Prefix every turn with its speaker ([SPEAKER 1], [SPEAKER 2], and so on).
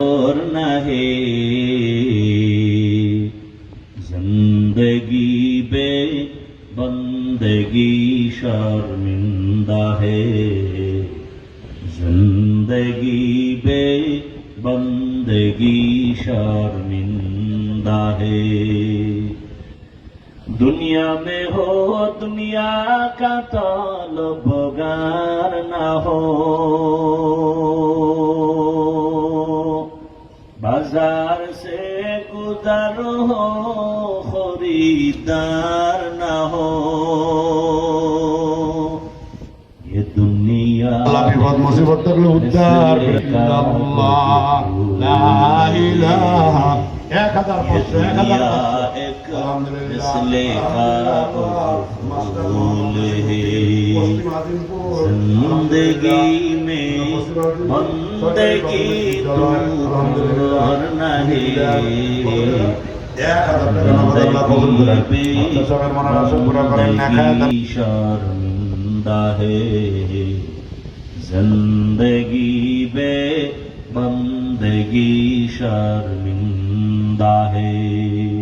[SPEAKER 1] और नहे जिंदगी बे बंदगी शर्मिंदा है जिंदगी बे बंदगी शर्मिंदा है दुनिया में हो दुनिया का तलबगार ना हो बाजार से गुजर हो खरीदार ना हो ये दुनिया
[SPEAKER 2] আল্লাহ বিপদ মুসিবত থাকলে উদ্ধার করে দিন। আল্লাহ লা ইলাহা এক হাজার
[SPEAKER 1] ये
[SPEAKER 2] পাঁচশো এক হাজার
[SPEAKER 1] दुनिया
[SPEAKER 2] পাঁচশো।
[SPEAKER 1] एक
[SPEAKER 2] আলহামদুলিল্লাহ,
[SPEAKER 1] इसले का
[SPEAKER 2] মাস্টার
[SPEAKER 1] फूल है
[SPEAKER 2] পশ্চিম আজিমপুর,
[SPEAKER 1] जिंदगी में बंदगी दूर नहीं
[SPEAKER 2] এক হাজার টাকা নগদ আল্লাহ
[SPEAKER 1] जिंदगी बे बंदगी शर्मिंदा है